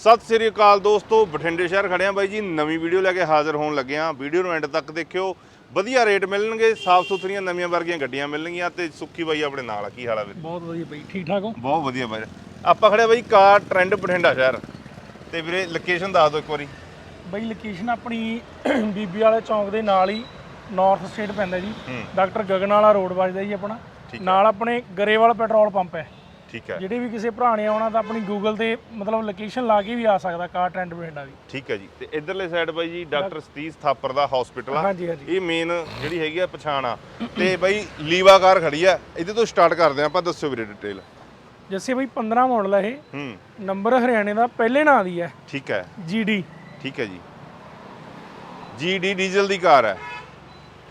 ਸਤਿ ਸ੍ਰੀ ਅਕਾਲ ਦੋਸਤੋ ਬਠਿੰਡੇ ਸ਼ਹਿਰ ਖੜਿਆ ਬਾਈ ਜੀ। ਨਵੀਂ ਵੀਡੀਓ ਲੈ ਕੇ ਹਾਜ਼ਰ ਹੋਣ ਲੱਗੇ ਆ ਵੀਡੀਓ ਨੂੰ ਐਂਡ ਤੱਕ ਦੇਖਿਓ। ਵਧੀਆ ਰੇਟ ਮਿਲਣਗੇ ਸਾਫ਼ ਸੁਥਰੀਆਂ ਨਵੀਆਂ ਵਰਗੀਆਂ ਗੱਡੀਆਂ ਮਿਲਣਗੀਆਂ ਤੇ ਸੁੱਖੀ ਬਾਈ ਆਪਣੇ ਨਾਲ ਆ। ਕੀ ਹਾਲ ਆ ਵੀਰੇ? ਬਹੁਤ ਵਧੀਆ ਬਈ ਠੀਕ ਠਾਕ ਹੋ? ਬਹੁਤ ਵਧੀਆ ਬਾਈ। ਆਪਾਂ ਖੜਿਆ ਬਾਈ ਕਾਰ ਟ੍ਰੈਂਡ ਬਠਿੰਡਾ ਸ਼ਹਿਰ। ਤੇ ਵੀਰੇ ਲੋਕੇਸ਼ਨ ਦੱਸ ਦਿਓ ਇੱਕ ਵਾਰੀ। ਬਈ ਲੋਕੇਸ਼ਨ ਆਪਣੀ ਬੀਬੀ ਵਾਲੇ ਚੌਂਕ ਦੇ ਨਾਲ ਹੀ ਨਾਰਥ ਸਟੇਟ ਪੈਂਦਾ ਜੀ। ਡਾਕਟਰ ਗਗਨ ਵਾਲਾ ਰੋਡ ਵੱਜਦਾ ਜੀ ਆਪਣਾ। ਨਾਲ ਆਪਣੇ ਗਰੇਵਾਲ ਪੈਟਰੋਲ ਪੰਪ ਹੈ। ਠੀਕ ਹੈ। ਜਿਹੜੇ ਵੀ ਕਿਸੇ ਭਰਾ ਨੇ ਆਉਣਾ ਤਾਂ ਆਪਣੀ ਗੂਗਲ ਤੇ ਮਤਲਬ ਲੋਕੇਸ਼ਨ ਲਾ ਕੇ ਵੀ ਆ ਸਕਦਾ ਕਾਰ ਟ੍ਰੈਂਡ ਬਠਿੰਡਾ ਦੀ ਠੀਕ ਹੈ ਜੀ। ਤੇ ਇਧਰਲੇ ਸਾਈਡ ਬਾਈ ਜੀ ਡਾਕਟਰ ਸਤੀਸ਼ ਥਾਪਰ ਦਾ ਹਸਪੀਟਲ ਆ। ਹਾਂਜੀ ਹਾਂਜੀ। ਇਹ ਮੇਨ ਜਿਹੜੀ ਹੈਗੀ ਆ ਪਛਾਣ ਆ। ਤੇ ਬਾਈ ਲੀਵਾ ਕਾਰ ਖੜੀ ਆ। ਇਹਦੇ ਤੋਂ ਸਟਾਰਟ ਕਰਦੇ ਆ ਆਪਾਂ ਦੱਸਿਓ ਵੀਰੇ ਡਿਟੇਲ ਜੱਸੇ ਬਈ 15 ਮਾਡਲ ਹੈ ਇਹ। ਹੂੰ। ਨੰਬਰ ਹਰਿਆਣੇ ਦਾ ਪਹਿਲੇ ਨਾਂ ਦੀ ਹੈ ਠੀਕ ਹੈ। ਜੀਡੀ ਠੀਕ ਹੈ ਜੀ। ਜੀਡੀ ਡੀਜ਼ਲ ਦੀ ਕਾਰ ਹੈ।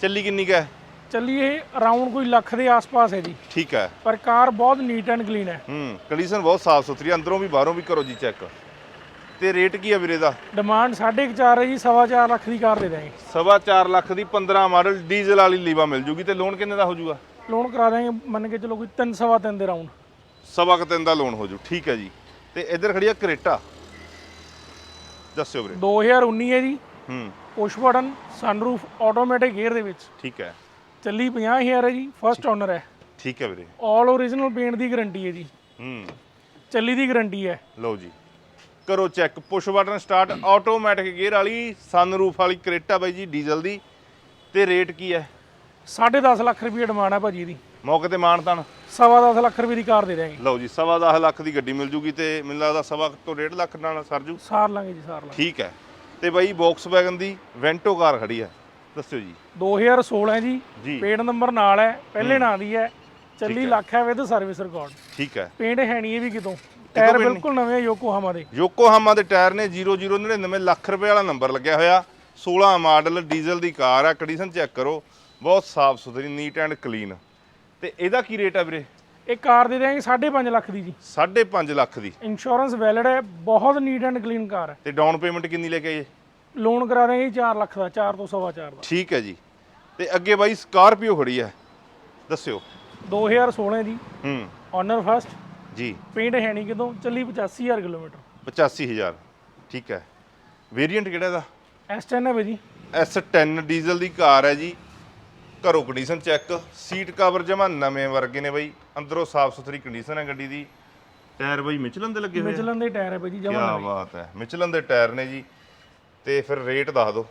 ਚੱਲੀ ਕਿੰਨੀ ਕੁ ਹੈ? ਚੱਲੀ ਇਹ ਅਰਾਊਂਡ ਕੋਈ ਲੱਖ ਦੇ ਆਸ-ਪਾਸ ਹੈ ਜੀ। ਠੀਕ ਹੈ। ਪਰ ਕਾਰ ਬਹੁਤ ਨੀਟ ਐਂਡ ਕਲੀਨ ਹੈ। ਹੂੰ ਕੰਡੀਸ਼ਨ ਬਹੁਤ ਸਾਫ਼ ਸੁਥਰੀ ਅੰਦਰੋਂ ਵੀ ਬਾਹਰੋਂ ਵੀ ਕਰੋ ਜੀ ਚੈੱਕ ਤੇ ਰੇਟ ਕੀ ਆ ਵੀਰੇ ਦਾ? ਡਿਮਾਂਡ 4.5 ਹੈ ਜੀ ਸਵਾ ਚਾਰ ਲੱਖ ਦੀ ਕਾਰ ਦੇ ਦਾਂਗੇ। ਸਵਾ ਲੱਖ ਦੀ 15 ਮਾਡਲ ਡੀਜ਼ਲ ਵਾਲੀ ਲੀਵਾ ਮਿਲ ਜੂਗੀ ਤੇ ਲੋਨ ਕਿੰਨੇ ਦਾ ਹੋ ਜੂਗਾ? ਲੋਨ ਕਰਾ ਦਾਂਗੇ ਮੰਨ ਕੇ ਚਲੋ ਕੋਈ 3 ਸਵਾ ਤਿੰਨ ਦੇ ਰਾਊਂਡ ਸਵਾ ਕੁ ਤਿੰਨ ਦਾ ਲੋਨ ਹੋ ਜੂ ਠੀਕ ਹੈ ਜੀ। ਤੇ ਇੱਧਰ ਖੜੀ ਆ ਕਰੇਟਾ। ਦੱਸਿਓ ਵੀਰੇ। 2019 ਹੈ ਜੀ। ਹੂੰ। Push button sunroof automatic gear ਦੇ ਵਿੱਚ। ਠੀਕ ਹੈ। ਚੱਲੀ 50000 ਹੈ ਜੀ ਫਰਸਟ ਓਨਰ ਹੈ। ਠੀਕ ਹੈ ਵੀਰੇ। 올 ਓਰੀਜਨਲ ਪੇਂਟ ਦੀ ਗਾਰੰਟੀ ਹੈ ਜੀ। ਹੂੰ। ਚੱਲੀ ਦੀ ਗਾਰੰਟੀ ਹੈ। ਲਓ ਜੀ। ਕਰੋ check push button start automatic gear ਵਾਲੀ ਸਨਰੂਫ ਵਾਲੀ ਕਰੇਟਾ ਬਾਈ ਜੀ ਡੀਜ਼ਲ ਦੀ। ਤੇ ਰੇਟ ਕੀ ਹੈ? 10.5 ਲੱਖ ਰੁਪਏ ਡਿਮਾਂਡ ਹੈ ਭਾਜੀ ਦੀ ਮੌਕੇ ਤੇ ਮਾਨਤਾਨ ਸਵਾ ਦਸ ਲੱਖ ਰੁਪਏ ਦੀ ਕਾਰ ਦੇ ਦਾਂਗੇ ਲਓ ਜੀ ਸਵਾ ਦਸ ਲੱਖ ਦੀ ਗੱਡੀ ਮਿਲ ਜੂਗੀ ਤੇ ਮੈਨੂੰ ਲੱਗਦਾ ਸਵਾ ਤੋਂ ਡੇਢ ਲੱਖ ਨਾਲ ਸਰ ਜੂ। ਸਾਰ ਲਾਂਗੇ ਜੀ ਸਾਰ ਲਾਂਗੇ। ਠੀਕ ਹੈ। ਤੇ ਬਾਈ ਵੈਗਨ ਦੀ ਵੈਂਟੋ ਕਾਰ ਖੜੀ ਹੈ। ਦੱਸਿਓ ਜੀ। 2016 ਹੈ ਜੀ ਪੇਂਟ ਨੰਬਰ ਨਾਲ ਹੈ ਪਹਿਲੇ ਨਾਂ ਦੀ ਹੈ ਚੱਲੀ ਲੱਖ ਹੈ ਵਿਦ ਸਰਵਿਸ ਰਿਕਾਰਡ ਠੀਕ ਹੈ। ਪੇਂਟ ਹੈ ਨਹੀਂ ਇਹ ਵੀ ਕਿਤੋਂ? ਟਾਇਰ? ਬਿਲਕੁਲ ਨਵੇਂ ਯੋਕੋਹਾਮਾ ਦੇ। ਯੋਕੋਹਾਮਾ ਦੇ ਟਾਇਰ ਨੇ 0099 ਲੱਖ ਰੁਪਏ ਵਾਲਾ ਨੰਬਰ ਲੱਗਿਆ ਹੋਇਆ। 16 ਮਾਡਲ ਡੀਜ਼ਲ ਦੀ ਕਾਰ ਆ ਕੰਡੀਸ਼ਨ ਚੈੱਕ ਕਰੋ। ਬਹੁਤ ਸਾਫ਼ ਸੁਥਰੀ ਨੀਟ ਐਂਡ ਕਲੀਨ। ਤੇ ਇਹਦਾ ਕੀ ਰੇਟ ਹੈ ਵੀਰੇ? ਇਹ ਕਾਰ ਦੇ ਦਾਂਗੇ 5.5 ਲੱਖ ਦੀ ਜੀ। 5.5 ਲੱਖ ਦੀ। ਇੰਸ਼ੋਰੈਂਸ ਵੈਲਿਡ ਹੈ ਬਹੁਤ ਨੀਟ ਐਂਡ ਕਲੀਨ ਕਾਰ ਹੈ। ਤੇ ਡਾਊਨ ਪੇਮੈਂਟ ਕਿੰਨੀ ਲੈ ਕੇ ਆਏ ਲੋਨ ਕਰਾ ਦਾਂਗੇ 4 ਲੱਖ ਦਾ 4 ਤੋਂ ਸਵਾ 4 ਦਾ। ਠੀਕ ਹੈ ਜੀ। ਤੇ ਅੱਗੇ ਬਾਈ ਸਕਾਰਪੀਓ ਖੜੀ ਹੈ। ਦੱਸਿਓ। 2016 ਜੀ ਹੂੰ। ਓਨਰ ਫਸਟ ਜੀ। ਪੇਂਟ ਹੈ ਨਹੀਂ ਕਿਤੋਂ ਚੱਲੀ 85000 ਕਿਲੋਮੀਟਰ। 85000 ਠੀਕ ਹੈ। ਵੇਰੀਐਂਟ ਕਿਹੜਾ ਇਹਦਾ? S10 ਹੈ ਭਾਈ ਜੀ। S10 ਡੀਜ਼ਲ ਦੀ ਕਾਰ ਹੈ ਜੀ। ਘਰੋਂ ਕੰਡੀਸ਼ਨ ਚੈੱਕ ਸੀਟ ਕਵਰ ਜਮਾ ਨਵੇਂ ਵਰਗੇ ਨੇ ਬਾਈ। ਅੰਦਰੋਂ ਸਾਫ਼ ਸੁਥਰੀ ਕੰਡੀਸ਼ਨ ਹੈ ਗੱਡੀ ਦੀ। ਟਾਇਰ ਬਾਈ ਮਿਚਲਨ ਦੇ ਲੱਗੇ ਹੋਏ ਆ। ਮਿਚਲਨ ਦੇ ਟਾਇਰ ਹੈ ਭਾਈ ਜੀ ਕੀ ਜਮਾ ਬਾਤ ਹੈ। ਮਿਚਲਨ ਦੇ ਟਾਇਰ ਨੇ ਜੀ। ਤੇ ਫਿਰ ਰੇਟ ਦੱਸ ਦਿਓ।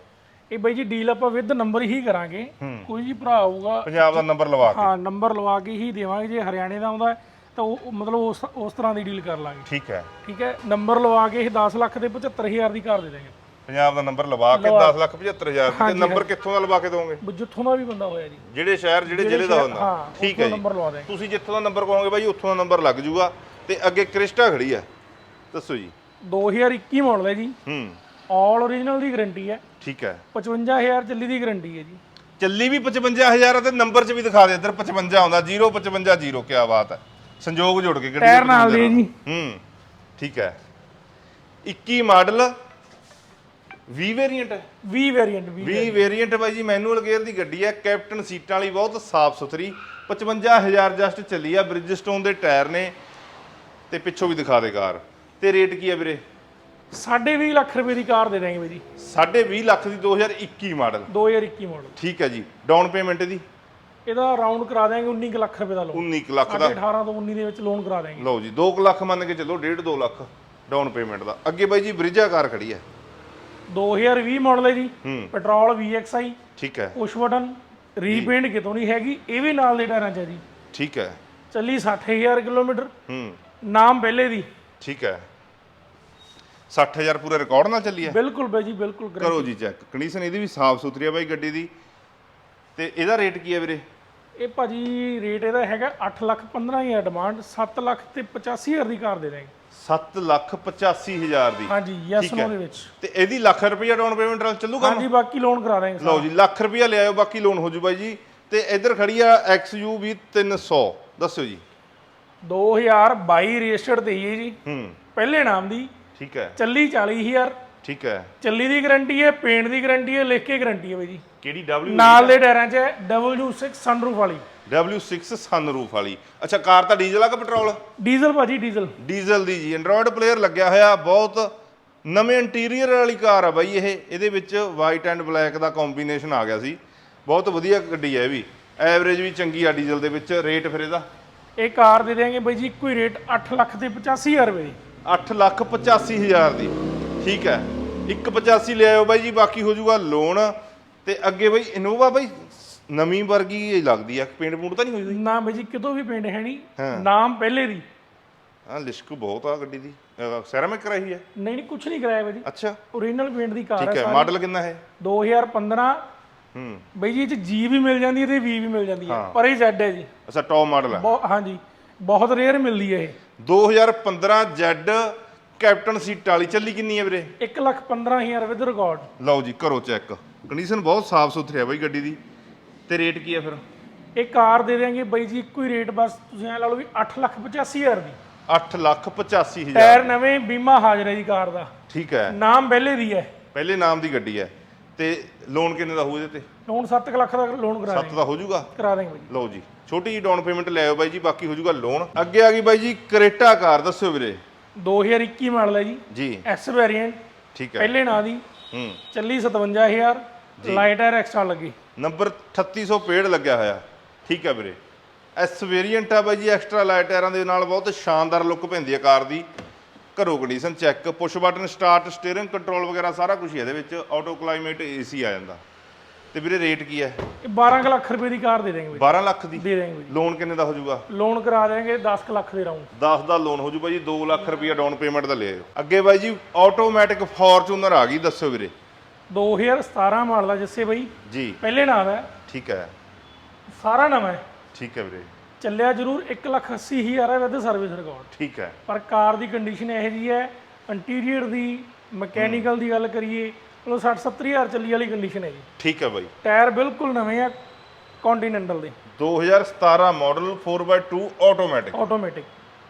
ਇਹ ਬਾਈ ਜੀ ਡੀਲ ਆਪਾਂ ਵਿਦ ਨੰਬਰ ਹੀ ਕਰਾਂਗੇ। ਕੋਈ ਵੀ ਭਰਾ ਆਊਗਾ ਪੰਜਾਬ ਦਾ ਨੰਬਰ ਲਵਾ ਕੇ। ਹਾਂ ਨੰਬਰ ਲਵਾ ਕੇ ਹੀ ਦੇਵਾਂਗੇ ਜੇ ਹਰਿਆਣੇ ਦਾ ਆਉਂਦਾ ਤਾਂ ਉਹ ਮਤਲਬ ਉਸ ਉਸ ਤਰ੍ਹਾਂ ਦੀ ਡੀਲ ਕਰ ਲਾਂਗੇ। ਠੀਕ ਹੈ। ਠੀਕ ਹੈ? ਨੰਬਰ ਲਵਾ ਕੇ ਇਹ 10 ਲੱਖ ਦੇ 75000 ਦੀ ਕਰ ਦੇ ਦਾਂਗੇ। ਪੰਜਾਬ ਦਾ ਨੰਬਰ ਲਵਾ ਕੇ 10 ਲੱਖ 75000 ਤੇ ਨੰਬਰ ਕਿੱਥੋਂ ਦਾ ਲਵਾ ਕੇ ਦੋਗੇ? ਜਿੱਥੋਂ ਦਾ ਵੀ ਬੰਦਾ ਹੋਇਆ ਜੀ। ਜਿਹੜੇ ਸ਼ਹਿਰ ਜਿਹੜੇ ਜ਼ਿਲ੍ਹੇ ਦਾ ਹੁੰਦਾ। ਠੀਕ ਹੈ ਜੀ। ਨੰਬਰ ਲਵਾ ਦਾਂਗੇ ਤੁਸੀਂ ਜਿੱਥੋਂ ਦਾ ਨੰਬਰ ਕਹੋਗੇ ਬਾਈ ਉੱਥੋਂ ਦਾ ਨੰਬਰ ਲੱਗ ਜੂਗਾ। ਤੇ ਅੱਗੇ ਕ੍ਰਿਸਟਾ ਖੜੀ ਹੈ ਦੱਸੋ ਜੀ। 2021 ਮਾਡਲ ਹੈ ਜੀ। ਹੂੰ। ਆਲ ਓਰੀਜਨਲ ਦੀ ਗਾਰੰਟੀ ਹੈ। ਠੀਕ ਹੈ। 55000 ਚੱਲੀ ਦੀ ਗਾਰੰਟੀ ਹੈ ਜੀ। ਚੱਲੀ ਵੀ 55000 ਆ ਤੇ ਨੰਬਰ 'ਚ ਵੀ ਦਿਖਾ ਦੇ ਇੱਧਰ 55 ਆਉਂਦਾ 0550 ਕੀ ਬਾਤ ਹੈ। ਸੰਜੋਗ ਜੋੜ ਕੇ ਗੱਡੀ ਟਾਇਰ ਨਾਲ ਦੇ ਜੀ। ਹੂੰ ਠੀਕ ਹੈ। 21 ਮਾਡਲ 20 ਵੇਰੀਐਂਟ ਹੈ। 20 ਵੇਰੀਐਂਟ 20 20 ਵੇਰੀਐਂਟ ਬਾਈ ਜੀ ਮੈਨੂਅਲ ਗੇਅਰ ਦੀ ਗੱਡੀ ਹੈ ਕੈਪਟਨ ਸੀਟਾਂ ਵਾਲੀ ਬਹੁਤ ਸਾਫ਼ ਸੁਥਰੀ। 55000 ਜਸਟ ਚੱਲੀ ਆ ਬ੍ਰਿਜਸਟੋਨ ਦੇ ਟਾਇਰ ਨੇ ਤੇ ਪਿੱਛੋਂ ਵੀ ਦਿਖਾ ਦੇ ਕਾਰ। ਤੇ ਰੇਟ ਕੀ ਹੈ ਵੀਰੇ? 20 ਲੱਖ ਰੁਪਏ ਦੀ ਕਾਰ ਦੇ ਦਾਂਗੇ ਬਾਈ ਜੀ। 20.5 ਲੱਖ ਦੀ 2021 ਮਾਡਲ। 2021 ਮਾਡਲ। ਠੀਕ ਹੈ ਜੀ। ਡਾਊਨ ਪੇਮੈਂਟ ਦੀ ਇਹਦਾ ਰਾਉਂਡ ਕਰਾ ਦਾਂਗੇ 19 ਕੁ ਲੱਖ ਰੁਪਏ ਦਾ ਲੋਨ 19 ਕੁ ਲੱਖ ਦਾ। 18 ਤੋਂ 19 ਦੇ ਵਿੱਚ ਲੋਨ ਕਰਾ ਦਾਂਗੇ ਲਓ ਜੀ 2 ਲੱਖ ਮੰਨ ਕੇ ਚੱਲੋ 1.5 2 ਲੱਖ ਡਾਊਨ ਪੇਮੈਂਟ ਦਾ। ਅੱਗੇ ਬਾਈ ਜੀ ਬ੍ਰਿਜਾ ਕਾਰ ਖੜੀ ਹੈ। 2020 ਮਾਡਲ ਹੈ ਜੀ। ਪੈਟਰੋਲ VXI ਠੀਕ ਹੈ। ਪੁਸ਼ ਬਟਨ ਰੀਪੇਂਟ ਕਿਤੋਂ ਨਹੀਂ ਹੈਗੀ ਇਹ ਵੀ ਨਾਲ ਦੇ ਟਾਇਰਾਂ 'ਚ ਹੈ ਜੀ। ਠੀਕ ਹੈ। ਚੱਲੀ 60000 ਕਿਲੋਮੀਟਰ। ਹੂੰ। ਨਾਮ ਪਹਿਲੇ ਦੀ। ਠੀਕ ਹੈ। 60000 ਪੂਰੇ ਰਿਕਾਰਡ ਨਾਲ ਚੱਲੀ ਹੈ। ਬਿਲਕੁਲ ਬਾਈ ਜੀ ਬਿਲਕੁਲ correct। ਕਰੋ ਜੀ ਚੈੱਕ ਕੰਡੀਸ਼ਨ ਇਹਦੀ ਵੀ ਸਾਫ਼ ਸੁਥਰੀ ਹੈ ਬਾਈ ਗੱਡੀ ਦੀ। ਤੇ ਇਹਦਾ ਰੇਟ ਕੀ ਹੈ ਵੀਰੇ? ਇਹ ਭਾਜੀ ਰੇਟ ਇਹਦਾ ਹੈਗਾ 8 ਲੱਖ 15000 ਡਿਮਾਂਡ 7 ਲੱਖ ਤੇ 85000 ਦੀ ਕਾਰ ਦੇ ਦਾਂਗੇ 7 ਲੱਖ 85000 ਦੀ। ਹਾਂਜੀ ਯੈਸ ਠੀਕ ਹੈ। ਨੋ ਦੇ ਵਿੱਚ। ਤੇ ਇਹਦੀ ਲੱਖ ਰੁਪਈਆ ਡਾਊਨ ਪੇਮੈਂਟ ਨਾਲ ਚੱਲੂਗਾ ਹਾਂਜੀ ਬਾਕੀ ਲੋਨ ਕਰਾ ਦਾਂਗੇ ਲਓ ਜੀ ਲੱਖ ਰੁਪਈਆ ਲਿਆਇਓ ਬਾਕੀ ਲੋਨ ਹੋ ਜੂ ਬਾਈ ਜੀ। ਤੇ ਇੱਧਰ ਖੜੀ ਆ XUV 300 ਦੱਸਿਓ ਜੀ। 2022 ਰਜਿਸਟਰਡ ਤੇ ਹੀ ਹੈ ਜੀ। ਹੂੰ। ਪਹਿਲੇ ਨਾਮ ਦੀ ਠੀਕ ਹੈ। ਚੱਲੀ 40000 ਠੀਕ ਹੈ। ਚੱਲੀ ਦੀ ਗਾਰੰਟੀ ਹੈ ਪੇਂਟ ਦੀ ਗਾਰੰਟੀ ਹੈ ਲਿਖ ਕੇ ਗਾਰੰਟੀ ਹੈ ਬਾਈ ਜੀ। ਕਿਹੜੀ W ਨਾਲ ਦੇ ਟਾਇਰਾਂ 'ਚ ਹੈ W6 ਸਨਰੂਫ ਵਾਲੀ। W6 ਸਨਰੂਫ ਵਾਲੀ। ਅੱਛਾ ਕਾਰ ਤਾਂ ਡੀਜ਼ਲ ਆ ਕਿ ਪੈਟਰੋਲ? ਡੀਜ਼ਲ ਭਾਜੀ ਡੀਜ਼ਲ। ਡੀਜ਼ਲ ਦੀ ਜੀ। ਐਂਡਰੋਇਡ ਪਲੇਅਰ ਲੱਗਿਆ ਹੋਇਆ ਬਹੁਤ ਨਵੇਂ ਇੰਟੀਰੀਅਰ ਵਾਲੀ ਕਾਰ ਆ ਬਾਈ ਇਹ। ਇਹਦੇ ਵਿੱਚ ਵਾਈਟ ਐਂਡ ਬਲੈਕ ਦਾ ਕੰਬੀਨੇਸ਼ਨ ਆ ਗਿਆ ਸੀ। ਬਹੁਤ ਵਧੀਆ ਗੱਡੀ ਹੈ ਇਹ ਵੀ। ਐਵਰੇਜ ਵੀ ਚੰਗੀ ਆ ਡੀਜ਼ਲ ਦੇ ਵਿੱਚ। ਰੇਟ ਫਿਰ ਇਹਦਾ? ਇਹ ਕਾਰ ਦੇ ਦੇਾਂਗੇ ਬਾਈ ਜੀ ਇੱਕੋ ਹੀ ਰੇਟ 8 ਲੱਖ ਤੇ 85000 ਰੁਪਏ 8 ਲੱਖ 85 ਹਜ਼ਾਰ ਦੀ। ਠੀਕ ਹੈ। 185 ਲਿਆਇਓ ਬਾਈ ਜੀ ਬਾਕੀ ਹੋ ਜਾਊਗਾ ਲੋਨ। ਤੇ ਅੱਗੇ ਬਾਈ ਇਨੋਵਾ ਬਾਈ ਨਵੀਂ ਵਰਗੀ ਇਹ ਲੱਗਦੀ ਆ। ਪੇਂਟ ਪੂੰਟ ਤਾਂ ਨਹੀਂ ਹੋਈ ਹੋਈ? ਨਾ ਬਾਈ ਜੀ ਕਿਤੋਂ ਵੀ ਪਿੰਡ ਹੈ ਨਹੀਂ ਹਾਂ। ਨਾਮ ਪਹਿਲੇ ਦੀ। ਹਾਂ ਲਿਸ਼ਕ ਬਹੁਤ ਆ ਗੱਡੀ ਦੀ। ਸੈਰਾਮਿਕ ਕਰਾਈ ਹੈ ਨਹੀਂ ਨਹੀਂ ਕੁਝ ਨਹੀਂ ਕਰਾਇਆ ਬਾਈ ਜੀ। ਅੱਛਾ। ਓਰੀਜਨਲ ਪਿੰਡ ਦੀ ਕਾਰ ਠੀਕ ਹੈ। ਹੈ ਮਾਡਲ ਕਿੰਨਾ ਹੈ? 2015 ਹੂੰ। ਬਾਈ ਜੀ ਇਹ ਚ ਜੀ ਵੀ ਮਿਲ ਜਾਂਦੀ ਹੈ ਤੇ ਵੀ ਵੀ ਮਿਲ ਜਾਂਦੀ ਹੈ। ਹਾਂ। ਪਰ ਇਹ ਜ਼ੈਡ ਹੈ ਜੀ। ਅੱਛਾ ਟੌਪ ਮਾਡਲ ਹੈ ਬਹੁਤ ਹਾਂਜੀ। ਬਹੁਤ ਰੇਅਰ ਮਿਲਦੀ ਹੈ ਇਹ। 2015 Z ਕੈਪਟਨ ਸੀਟ ਵਾਲੀ ਚੱਲੀ ਕਿੰਨੀ ਹੈ ਵੀਰੇ? 1 ਲੱਖ 15000 ਵਿਦ ਰਿਕਾਰਡ ਲਓ ਜੀ ਕਰੋ ਚੈੱਕ। ਕੰਡੀਸ਼ਨ ਬਹੁਤ ਸਾਫ਼ ਸੁਥਰੀ ਹੈ ਬਾਈ ਗੱਡੀ ਦੀ। ਤੇ ਰੇਟ ਕੀ ਹੈ ਫਿਰ? ਇਹ ਕਾਰ ਦੇ ਦੇਾਂਗੇ ਬਾਈ ਜੀ ਇੱਕੋ ਹੀ ਰੇਟ ਬਸ ਤੁਸੀਂ ਐ ਲਾ ਲਓ ਵੀ 8 ਲੱਖ 85000 ਦੀ। 8 ਲੱਖ 85 ਹਜ਼ਾਰ। ਟਾਇਰ ਨਵੇਂ ਬੀਮਾ ਹਾਜ਼ਰ ਹੈ ਜੀ ਕਾਰ ਦਾ। ਠੀਕ ਹੈ। ਨਾਮ ਪਹਿਲੇ ਦੀ ਹੈ। ਪਹਿਲੇ ਨਾਮ ਦੀ ਗੱਡੀ ਹੈ। ਤੇ ਲੋਨ ਕਿੰਨੇ ਦਾ ਹੋਊ ਇਹਦੇ ਤੇ? ਲੋਨ 7 ਲੱਖ ਦਾ ਲੋਨ ਕਰਾ 7 ਦਾ ਹੋ ਜਾਊਗਾ? ਕਰਾ ਦੇਂਗੇ ਬਾਈ ਲਓ ਜੀ ਛੋਟੀ ਜੀ ਡਾਊਨ ਪੇਮੈਂਟ ਲੈ ਆਓ ਬਾਈ ਜੀ ਬਾਕੀ ਹੋ ਜਾਊਗਾ ਲੋਨ ਅੱਗੇ ਆ ਗਈ ਬਾਈ ਜੀ ਕਰੇਟਾ ਕਾਰ ਦੱਸਿਓ ਵੀਰੇ। 2021 ਮਾਡਲ ਹੈ ਜੀ। ਜੀ। ਐਕਸ ਵੇਰੀਐਂਟ ਠੀਕ ਹੈ। ਪਹਿਲੇ ਨਾਂ ਦੀ। ਹੂੰ। ਚੱਲੀ 57000 ਲਾਈਟ ਐਰ ਐਕਸਟਰਾ ਲੱਗੀ। ਨੰਬਰ 3800 ਪੇੜ ਲੱਗਿਆ ਹੋਇਆ। ਠੀਕ ਹੈ ਵੀਰੇ। ਐਸ ਵੇਰੀਐਂਟ ਆ ਬਾਈ ਜੀ ਐਕਸਟਰਾ ਲਾਈਟ ਟਾਇਰਾਂ ਦੇ ਨਾਲ ਬਹੁਤ ਸ਼ਾਨਦਾਰ ਲੁੱਕ ਪੈਂਦੀ ਹੈ ਕਾਰ ਦੀ। ਘਰੋ condition check push button start steering control ਵਗੈਰਾ ਸਾਰਾ ਕੁਝ ਹੀ ਇਹਦੇ ਵਿੱਚ ਆਟੋ ਕਲਾਈਮੇਟ ਏਸੀ ਆ ਜਾਂਦਾ। ਤੇ ਵੀਰੇ ਰੇਟ ਕੀ ਹੈ? ਇਹ 12 ਕੁ ਲੱਖ ਰੁਪਏ ਦੀ ਕਾਰ ਦੇ ਦੇਂਗੇ ਬਾਈ। 12 ਲੱਖ ਦੀ? ਦੇ ਦੇਂਗੇ ਬਾਈ। ਲੋਨ ਕਿੰਨੇ ਦਾ ਹੋ ਜਾਊਗਾ? ਲੋਨ ਕਰਾ ਦੇਂਗੇ 10 ਕੁ ਲੱਖ ਦੇ ਰਾਉਂਡ 10 ਦਾ ਲੋਨ ਹੋ ਜੂ ਬਾਈ 2 ਲੱਖ ਰੁਪਈਆ ਡਾਊਨ ਪੇਮੈਂਟ ਦਾ ਲੈ ਆਇਓ। ਅੱਗੇ ਬਾਈ ਜੀ ਆਟੋਮੈਟਿਕ ਫੋਰਚੂਨਰ ਆ ਗਈ ਦੱਸੋ ਵੀਰੇ। 2017 ਮਾਡਲ ਦਾ ਜਿੱਸੇ ਬਾਈ। ਜੀ। ਪਹਿਲੇ ਨਾਮ ਹੈ। ਠੀਕ ਹੈ। ਸਾਰਾ ਨਵਾਂ ਹੈ। ਠੀਕ ਹੈ ਵੀਰੇ। ਚੱਲਿਆ ਜ਼ਰੂਰ 1 ਲੱਖ 80 ਹਜ਼ਾਰ ਹੈ ਵਿਦ ਸਰਵਿਸ ਰਿਕਾਰਡ ਠੀਕ ਹੈ। ਪਰ ਕਾਰ ਦੀ ਕੰਡੀਸ਼ਨ ਇਹੋ ਜੀ ਹੈ ਇੰਟੀਰੀਅਰ ਦੀ ਮਕੈਨੀਕਲ ਦੀ ਗੱਲ ਕਰੀਏ ਮਤਲਬ 60 70 ਹਜ਼ਾਰ ਚੱਲੀ ਵਾਲੀ ਕੰਡੀਸ਼ਨ ਹੈ ਜੀ। ਠੀਕ ਹੈ ਬਾਈ। ਟਾਇਰ ਬਿਲਕੁਲ ਨਵੇਂ ਆ ਕੰਟੀਨੈਂਟਲ ਦੇ। 2017 model 4x2 automatic automatic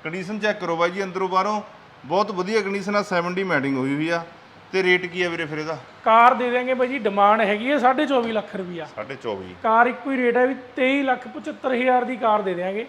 condition check ਕਰੋ ਬਾਈ ਜੀ ਅੰਦਰੋਂ ਬਾਹਰੋਂ। ਬਹੁਤ ਵਧੀਆ ਕੰਡੀਸ਼ਨ ਆ 70 ਮੈਟਿੰਗ ਹੋਈ ਹੋਈ ਆ। ਤੇ ਰੇਟ ਕੀ ਆ ਵੀਰੇ ਫਿਰ ਇਹਦਾ? ਕਾਰ ਦੇ ਦੇਂਗੇ ਬਾਈ ਜੀ ਡਿਮਾਂਡ ਹੈਗੀ ਹੈ 24.5 ਲੱਖ ਰੁਪਈਆ। 24.5 ਕਾਰ ਇੱਕੋ ਹੀ ਰੇਟ ਹੈ ਵੀ 23 ਲੱਖ 75 ਹਜ਼ਾਰ ਦੀ ਕਾਰ ਦੇ ਦੇਾਂਗੇ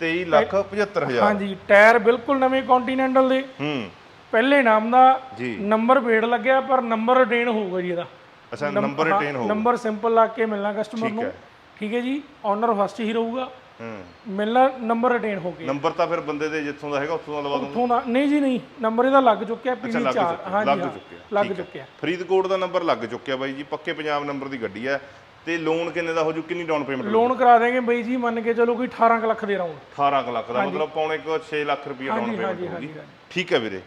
23 ਲੱਖ 75000 ਹਾਂਜੀ ਟਾਇਰ ਬਿਲਕੁਲ ਨਵੇਂ ਕੰਟੀਨੈਂਟਲ ਦੇ। ਹੂੰ। ਪਹਿਲੇ ਨਾਮ ਦਾ ਜੀ। ਨੰਬਰ ਪੇੜ ਲੱਗਿਆ ਪਰ ਨੰਬਰ ਰਿਟੇਨ ਹੋਊਗਾ ਜੀ ਇਹਦਾ। ਅੱਛਾ ਨੰਬਰ ਰਿਟੇਨ ਹੋ ਨੰਬਰ ਸਿੰਪਲ ਲਾ ਕੇ ਮਿਲਣਾ ਕਸਟਮਰ ਨੂੰ। ਹੈ। ਠੀਕ ਹੈ ਜੀ ਓਨਰ ਫਸਟ ਹੀ ਰਹੂਗਾ। ਹੂੰ ਮਿਲਣਾ ਨੰਬਰ ਰਿਟੇਨ ਹੋ ਕੇ ਨੰਬਰ ਤਾਂ ਫਿਰ ਬੰਦੇ ਦੇ ਜਿੱਥੋਂ ਦਾ ਹੈਗਾ ਉੱਥੋਂ ਦਾ ਲਵਾ ਉੱਥੋਂ ਦਾ ਨਹੀਂ ਜੀ ਨਹੀਂ ਨੰਬਰ ਇਹਦਾ ਲੱਗ ਚੁੱਕਿਆ ਪੀਡੀ ਲੱਗ 4 ਚੁੱਕਿਆ, ਹਾਂਜੀ ਲੱਗ ਹਾਂ, ਚੁੱਕਿਆ, ਲੱਗ ਠੀਕ ਹੈ। ਚੁੱਕਿਆ। ਫਰੀਦਕੋਟ ਦਾ ਨੰਬਰ ਲੱਗ ਚੁੱਕਿਆ ਬਾਈ ਜੀ ਪੱਕੇ ਪੰਜਾਬ ਨੰਬਰ ਦੀ ਗੱਡੀ ਹੈ। ਤੇ ਲੋਨ ਕਿੰਨੇ ਦਾ ਹੋ ਜੂ ਕਿੰਨੀ ਡਾਊਨ ਪੇਮੈਂਟ ਲੋਨ ਕਰਾ ਦੇਂਗੇ ਬਈ ਜੀ ਮੰਨ ਕੇ ਚਲੋ ਕੋਈ 18 ਕੁ ਲੱਖ ਦੇ ਰਾਉਂਡ 18 ਕੁ ਲੱਖ ਦਾ ਮਤਲਬ ਪੌਣੇ ਕੋ 6 ਲੱਖ ਰੁਪਏ ਡਾਊਨ ਹਾਂਜੀ, ਪੇਮੈਂਟ ਹਾਂਜੀ, ਹੋਊਗੀ। ਹਾਂਜੀ, ਠੀਕ ਹੈ ਵੀਰੇ।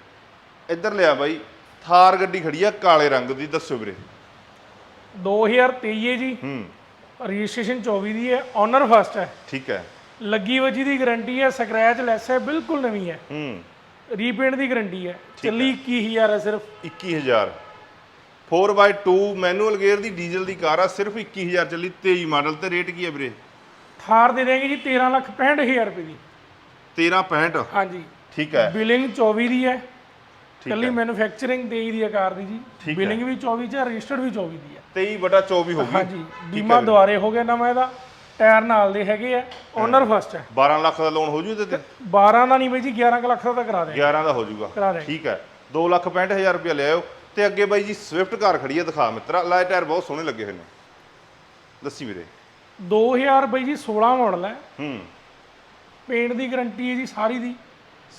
ਇੱਧਰ ਲਿਆ ਬਾਈ ਥਾਰ ਗੱਡੀ ਖੜੀ ਆ ਕਾਲੇ ਰੰਗ ਦੀ ਦੱਸੋ ਵੀਰੇ। 2023 ਹੈ ਜੀ। ਹੂੰ। ਰਜਿਸਟ੍ਰੇਸ਼ਨ 24 ਦੀ ਹੈ ਓਨਰ ਫਸਟ ਹੈ। ਠੀਕ ਹੈ। ਲੱਗੀ ਵਜੀ ਦੀ ਗਾਰੰਟੀ ਹੈ ਸਕ੍ਰੈਚ ਲੈਸ ਹੈ ਬਿਲਕੁਲ ਨਵੀਂ ਹੈ। ਹੂੰ। ਰੀਪੇਂਟ ਦੀ ਗਾਰੰਟੀ ਹੈ। ਚੱਲੀ 21000 ਹੈ ਸਿਰਫ। 21000 4x2 ਮੈਨੂਅਲ ਗੇਅਰ ਦੀ ਡੀਜ਼ਲ ਦੀ ਕਾਰ ਆ ਸਿਰਫ 21000 ਚੱਲੀ 23 ਮਾਡਲ। ਤੇ ਰੇਟ ਕੀ ਹੈ ਵੀਰੇ? ਥਾਰ ਦੇ ਦੇਂਗੇ ਜੀ 13 ਲੱਖ 65000 ਰੁਪਏ ਦੀ। 1365 ਹਾਂਜੀ। ਠੀਕ ਹੈ। ਬਿਲਿੰਗ 24 ਦੀ ਹੈ। ਕੱਲੀ ਮੈਨੂਫੈਕਚਰਿੰਗ 23 ਦੀ ਹੈ ਕਾਰ ਦੀ ਜੀ। ਬਿਲਿੰਗ ਵੀ 24 ਚ ਹੈ ਰਜਿਸਟਰਡ ਵੀ 24 ਦੀ ਹੈ 23 ਬਟਾ 24 ਹੋ ਗਈ। ਹਾਂਜੀ। ਬੀਮਾ ਦੁਆਰੇ ਹੋ ਗਿਆ ਨਵਾਂ ਇਹਦਾ। ਟਾਇਰ ਨਾਲ ਦੇ ਹੈਗੇ ਆ। ਓਨਰ ਫਸਟ ਹੈ 12 ਲੱਖ ਦਾ ਲੋਨ ਹੋ ਜੂ ਤੇ? 12 ਦਾ ਨਹੀਂ ਬਈ ਜੀ 11 ਕੁ ਲੱਖ ਦਾ ਤਾਂ ਕਰਾ ਦੇ 11 ਦਾ ਹੋ ਦੇ ਠੀਕ ਹੈ। 2 ਲੱਖ 65000 ਰੁਪਏ ਲੈ ਆਓ। ਤੇ ਅੱਗੇ ਬਾਈ ਜੀ ਸਵਿਫਟ ਕਾਰ ਖੜੀ ਹੈ ਦਿਖਾ ਮਿੱਤਰਾ। ਲਾਈਟ ਟਾਇਰ ਬਹੁਤ ਸੋਹਣੇ ਲੱਗੇ ਹੋਏ ਨੇ। ਦੱਸੀ ਵੀਰੇ। 2000 ਬਈ ਜੀ 16 ਮਾਡਲ ਹੈ। ਹੂੰ। ਪੇਂਟ ਦੀ ਗਾਰੰਟੀ ਹੈ ਜੀ ਸਾਰੀ ਦੀ।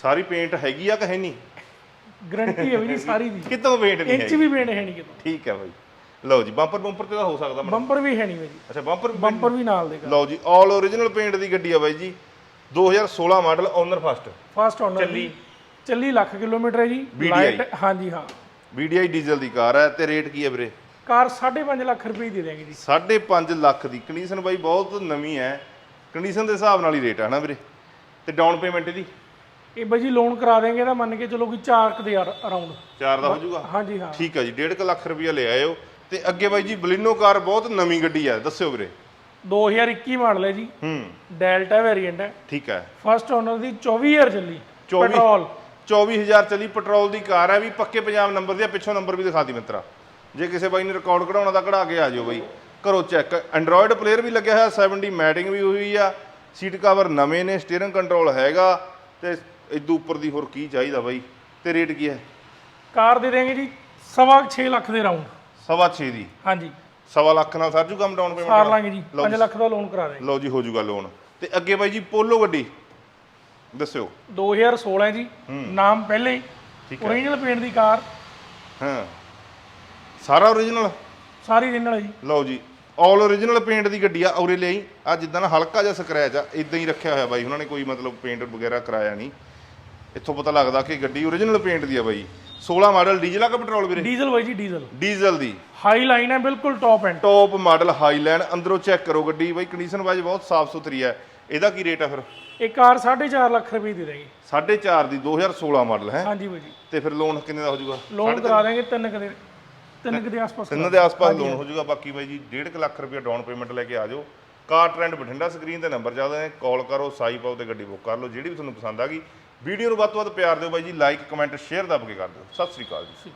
ਸਾਰੀ ਪੇਂਟ ਹੈਗੀ ਆ ਕਿ ਹੈ ਨਹੀਂ? ਗਾਰੰਟੀ ਹੈ ਜੀ ਸਾਰੀ ਦੀ। ਕਿਤੋਂ ਪੇਂਟ ਨਹੀਂ ਇੰਚ ਹੈ ਵੀ ਪੇਂਟ ਹੈ ਨਹੀਂ ਕਿਤੋਂ। ਠੀਕ ਹੈ ਬਾਈ। ਲਓ ਜੀ ਬੰਪਰ ਬੰਪਰ ਤੇ ਤਾਂ ਹੋ ਸਕਦਾ ਮੈਡਮ ਬੰਪਰ ਵੀ ਹੈ ਨਹੀਂ ਬਈ ਜੀ। ਅੱਛਾ ਬੰਪਰ ਬੰਪਰ ਵੀ ਨਾਲ ਦੇਗਾ ਲਓ ਜੀ ਆਲ ਓਰੀਜਨਲ ਪੇਂਟ ਦੀ ਗੱਡੀ ਆ ਬਾਈ ਜੀ। 2016 model owner first first owner ਚੱਲੀ। ਚੱਲੀ ਲੱਖ ਕਿਲੋਮੀਟਰ ਹੈ ਜੀ। VDI ਲਾਈਟ ਹਾਂਜੀ ਹਾਂ। VDI ਡੀਜ਼ਲ ਦੀ ਕਾਰ ਹੈ ਤੇ ਰੇਟ ਕੀ ਹੈ ਵੀਰੇ? ਕਾਰ 5.5 ਲੱਖ ਰੁਪਏ ਦੀ ਦੇ ਦੇਂਗੇ ਜੀ 5.5 ਲੱਖ ਦੀ। ਕੰਡੀਸ਼ਨ ਬਾਈ ਬਹੁਤ ਨਵੀਂ ਹੈ। ਕੰਡੀਸ਼ਨ ਦੇ ਹਿਸਾਬ ਨਾਲ ਹੀ ਰੇਟ ਹੈ ਨਾ ਵੀਰੇ? ਤੇ ਡਾਊਨ ਪੇਮੈਂਟ ਇਹਦੀ? ਇਹ ਬਈ ਜੀ ਲੋਨ ਕਰਾ ਦੇਂਗੇ ਤਾਂ ਮੰਨ ਕੇ ਚਲੋ ਕਿ 4 ਕੁ ਦੇ ਅਰਾਊਂਡ ਚਾਰ ਦਾ ਹੋ ਜਾਊਗਾ? ਹਾਂਜੀ ਹਾਂ। ਠੀਕ ਹੈ ਜੀ 1.5 ਲੱਖ ਰੁਪਇਆ ਲੈ ਆਇਓ। ਤੇ ਅੱਗੇ ਬਾਈ ਜੀ ਬਲਿਨੋ ਕਾਰ ਬਹੁਤ ਨਵੀਂ ਗੱਡੀ ਹੈ ਦੱਸਿਓ ਵੀਰੇ। 2021 ਮਾਡਲ ਹੈ ਜੀ। ਹੂੰ। ਡੈਲਟਾ ਵੇਰੀਐਂਟ ਹੈ। ਠੀਕ ਹੈ। ਫਸਟ ਓਨਰ ਦੀ 24000 ਚੱਲੀ 24 ਪੈਟਰੋਲ 24000 ਚਲੀ ਪੈਟਰੋਲ ਦੀ ਕਾਰ ਹੈ। ਵੀ ਪੱਕੇ ਪੰਜਾਬ ਨੰਬਰ ਦੀ ਆ ਪਿੱਛੋਂ ਨੰਬਰ ਵੀ ਦਿਖਾ ਦੀ ਮਿੱਤਰਾ। ਜੇ ਕਿਸੇ ਬਾਈ ਨੇ ਰਿਕਾਰਡ ਕਢਾਉਣਾ ਤਾਂ ਕਢਾ ਕੇ ਆ ਜਾਓ ਬਾਈ। ਕਰੋ ਚੈੱਕ ਐਂਡਰੋਇਡ ਪਲੇਅਰ ਵੀ ਲੱਗਿਆ ਹੋਇਆ 70 ਮੈਟਿੰਗ ਵੀ ਹੋਈ ਆ। ਸੀਟ ਕਵਰ ਨਵੇਂ ਨੇ ਸਟੀਅਰਿੰਗ ਕੰਟਰੋਲ ਹੈਗਾ। ਤੇ ਇਦੋਂ ਉੱਪਰ ਦੀ ਹੋਰ ਕੀ ਚਾਹੀਦਾ ਬਾਈ? ਤੇ ਰੇਟ ਕੀ ਹੈ? ਕਾਰ ਦੇ ਦੇਂਗੇ ਜੀ ਸਵਾ 6 ਲੱਖ ਦੇ ਰਾਉਂਡ ਸਵਾ 6 ਦੀ? ਹਾਂਜੀ। ਸਵਾ ਲੱਖ ਨਾਲ ਸਰਜੂ ਕੰਮ ਡਾਊਨ ਸਾਰ ਪੇਮੈਂਟ ਲਾਂਗੇ ਜੀ। 5 ਲੱਖ ਦਾ ਲੋਨ ਕਰਾ ਲਓ ਜੀ ਹੋ ਜੂਗਾ ਲੋਨ ਤੇ ਅੱਗੇ ਬਾਈ ਜੀ ਪੋਲੋ ਗੱਡੀ। ਦੱਸਿਓ। 2016 ਹੈ ਜੀ। ਨਾਮ ਪਹਿਲੇ। ਹੀ। ਠੀਕ ਓਰੀਜਨਲ ਪੇਂਟ ਦੀ ਕਾਰ। ਹਾਂ। ਸਾਰਾ ਓਰੀਜਨਲ ਸਾਰੀ original ਹੈ ਜੀ। ਲਓ ਜੀ। ਆਲ ਓਰੀਜਨਲ ਪੇਂਟ ਦੀ ਗੱਡੀ ਆ ਔਰੇ ਲਈ ਆ ਜਿੱਦਾਂ ਨਾ ਹਲਕਾ ਜਿਹਾ ਸਕ੍ਰੈਚ ਆ ਇਦਾਂ ਹੀ ਰੱਖਿਆ ਹੋਇਆ ਬਾਈ। ਉਹਨਾਂ ਨੇ ਕੋਈ ਮਤਲਬ ਪੇਂਟ ਵਗੈਰਾ ਕਰਾਇਆ ਨਹੀਂ। ਇੱਥੋਂ ਪਤਾ ਲੱਗਦਾ ਕਿ ਗੱਡੀ ਓਰੀਜਨਲ ਪੇਂਟ ਦੀ ਆ ਬਾਈ। 16 ਮਾਡਲ ਡੀਜ਼ਲ ਆ ਕਿ ਪੈਟਰੋਲ ਵੀਰੇ? ਡੀਜ਼ਲ ਬਾਈ ਜੀ ਡੀਜ਼ਲ ਡੀਜ਼ਲ ਦੀ। ਹਾਈ ਲਾਈਨ ਹੈ ਬਿਲਕੁਲ top end top model highline ਅੰਦਰੋਂ ਚੈੱਕ ਕਰੋ ਗੱਡੀ। ਬਾਈ ਕੰਡੀਸ਼ਨ ਵਾਈਜ਼ ਬਹੁਤ ਸਾਫ਼ ਸੁਥਰੀ ਹੈ। ਇਹਦਾ ਕੀ ਰੇਟ ਆ ਫਿਰ? ਇਹ ਕਾਰ 4.5 ਲੱਖ ਰੁਪਏ ਦੀ ਦੇਗੀ 4.5 ਦੀ 2016 ਮਾਡਲ ਹੈ? ਹਾਂਜੀ ਬਾਈ ਜੀ। ਤੇ ਫਿਰ ਲੋਨ ਕਿੰਨੇ ਦਾ ਹੋ ਜਾਊਗਾ? ਲੋਨ ਕਰਾ ਦੇਂਗੇ ਤਿੰਨ ਕੁ ਦੇ ਤਿੰਨ ਦੇ ਆਸ-ਪਾਸ ਤਿੰਨ ਦੇ ਆਸ-ਪਾਸ ਲੋਨ ਹੋ ਜਾਊਗਾ। ਬਾਕੀ ਬਾਈ ਜੀ 1.5 ਲੱਖ ਰੁਪਏ ਡਾਊਨ ਪੇਮੈਂਟ ਲੈ ਕੇ ਆ ਜਾਓ। ਕਾਰ ਟ੍ਰੈਂਡ ਬਠਿੰਡਾ ਸਕਰੀਨ ਤੇ ਨੰਬਰ ਚੱਲਦਾ ਹੈ ਕਾਲ ਕਰੋ ਸਾਈ ਪਾਓ ਤੇ ਗੱਡੀ ਬੁੱਕ ਕਰ ਲਓ। ਜਿਹੜੀ ਵੀ ਤੁਹਾਨੂੰ ਪਸੰਦ ਆ ਗਈ ਵੀਡੀਓ ਨੂੰ ਵੱਧ ਤੋਂ ਵੱਧ ਪਿਆਰ ਦਿਓ ਬਾਈ ਜੀ ਲਾਈਕ ਕਮੈਂਟ ਸ਼ੇਅਰ ਦੱਬ ਕੇ ਕਰ ਦਿਓ। ਸਤਿ ਸ੍ਰੀ ਅਕਾਲ ਜੀ।